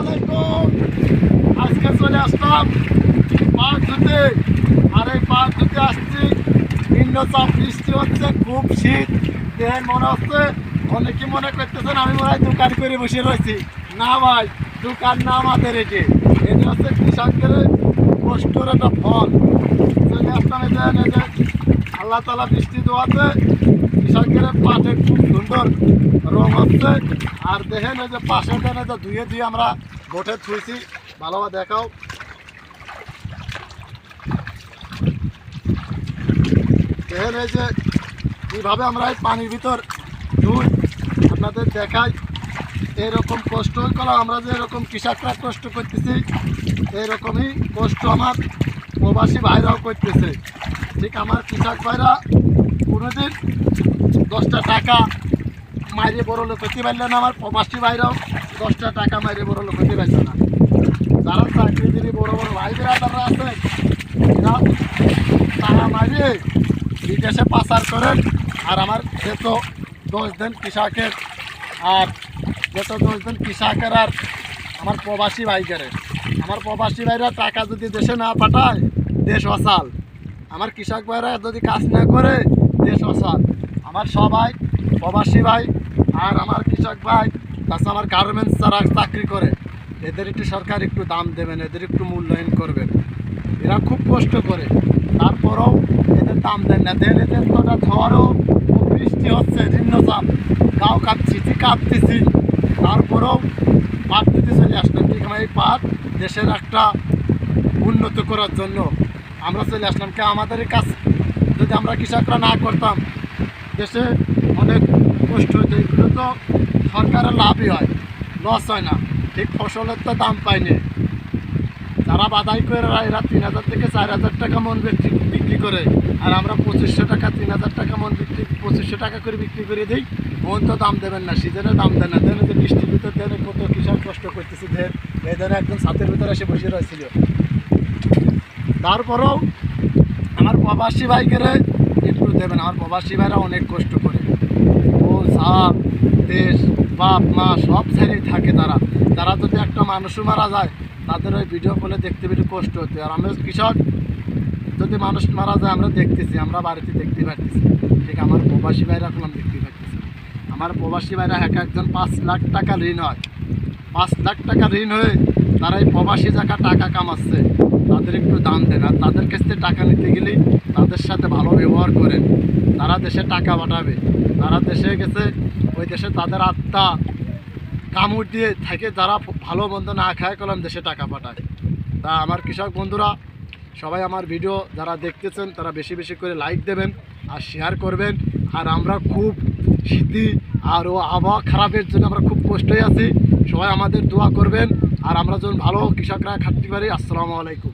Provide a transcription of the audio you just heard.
আলাইকুম। আজকে চলে আসলাম পার্ক ধুতে আর এই পার্ক ধুতে আসছি। নিম্নচাপ বৃষ্টি হচ্ছে, খুব শীত। দেখেন মনে হচ্ছে অনেকে মনে করতেছেন আমি মনে হয় দোকান করে বসে রয়েছি। না ভাই, দোকান না আমাদের এটি। এটি হচ্ছে কৃষকদের কষ্টর একটা ফল। চলে আসলাম যে আল্লাহ তালা বৃষ্টি দেওয়াতে কৃষকের পাটের খুব সুন্দর রং হচ্ছে আর দেখেন এই যে পাশে এই যে ধুয়ে ধুয়ে আমরা বোটে থুইছি। ভালোভাবে দেখাও। দেখেন এই যে কীভাবে আমরা এই পানির ভিতর ধুই, আপনাদের দেখাই। এরকম কষ্ট করা, আমরা যে এরকম কৃষকরা কষ্ট করতেছি, এরকমই কষ্ট আমার প্রবাসী ভাইরাও করতেছে। ঠিক আমার কৃষক ভাইরা কোনোদিন দশটা টাকা মাইরে বড় লোক হতে পারলে না আমার প্রবাসী ভাইরাও দশটা টাকা মাইরে বড় লোক হতে পারছে না। যারা চাকরিজীবী বড় বড় ভাই বেড়াদাররা আছে টাকা মাইরে বিদেশে পাচার করেন। আর আমার যেত দশ দিন কৃষকের আর যেত দশ দিন কৃষকের আর আমার প্রবাসী ভাইকারে আমার প্রবাসী ভাইরা টাকা যদি দেশে না পাঠায়, দেশ অসাল। আমার কৃষক ভাইরা যদি কাজ না করে, দেশ অসাল। আমার সবাই, প্রবাসী ভাই আর আমার কৃষক ভাই তাছাড়া আমার গার্মেন্টস যারা চাকরি করে, এদের একটু সরকার একটু দাম দেবেন, এদের একটু মূল্যায়ন করবেন। এরা খুব কষ্ট করে। তারপরেও এদের দাম দেন না। দেন এদের ঝড়ও খুব বৃষ্টি হচ্ছে, নিম্নচাপ। গাও কাঁপছি কাঁপতেছি তারপরেও পাট দিতে চলে আসলাম। আমার এই পাট দেশের একটা উন্নত করার জন্য। আমরা চলে আসলাম। কে আমাদের কাজ যদি আমরা কৃষকরা না করতাম দেশে অনেক কষ্ট হতো এগুলো তো সরকারের লাভই হয় লস হয় না। ঠিক ফসলের তো দাম পায়নি যারা বাদাই করে এরা তিন হাজার থেকে চার হাজার টাকা মন বিক্রি বিক্রি করে। আর আমরা পঁচিশশো টাকা, তিন হাজার টাকা মন বিক্রি পঁচিশশো টাকা করে বিক্রি করে দিই। মন তো দাম দেবেন না, সিজনে দাম দেন না। দেন যে ভিতর দেন কত কৃষক কষ্ট করতেছে দেন। এই ধরে একদম ছাতের ভিতরে এসে বসে রয়েছিল। তারপরেও আমার প্রবাসী একটু দেবেন। আমার প্রবাসী ভাইরা অনেক কষ্ট করে। ও সাপ, দেশ, বাপ, মা, সব ছেড়েই থাকে তারা। তারা যদি একটা মানুষও মারা যায়, তাদের ওই ভিডিও কলে দেখতে বেশি কষ্ট হতে। আর আমরা কৃষক, যদি মানুষ মারা যায়, আমরা দেখতেছি, আমরা বাড়িতে দেখতে পারতেছি। ঠিক, আমার প্রবাসী ভাইরা এখন দেখতে পারতেছি। আমার প্রবাসী ভাইরা এক একজন পাঁচ লাখ টাকা ঋণ হয়। পাঁচ লাখ টাকা ঋণ হয়ে তারা এই প্রবাসী জায়গা টাকা কামাচ্ছে। তাদের একটু দাম দেন আর তাদের কাছ থেকে টাকা নিতে গেলেই তাদের সাথে ভালো ব্যবহার করেন। তারা দেশে টাকা পাঠাবে। তারা দেশে গেছে, ওই দেশে তাদের আত্মা কামড় দিয়ে থাকে, যারা ভালো মন্দ না খায় কলম দেশে টাকা পাঠায়। তা আমার কৃষক বন্ধুরা, সবাই আমার ভিডিও যারা দেখতেছেন, তারা বেশি বেশি করে লাইক দেবেন আর শেয়ার করবেন। আর আমরা খুব শীতি আর ও আবহাওয়া খারাপের জন্য আমরা খুব কষ্টই আছি। সবাই আমাদের দোয়া করবেন। আর আমরা যখন ভালো কৃষকরা খাটতে পারি আসসালামু আলাইকুম।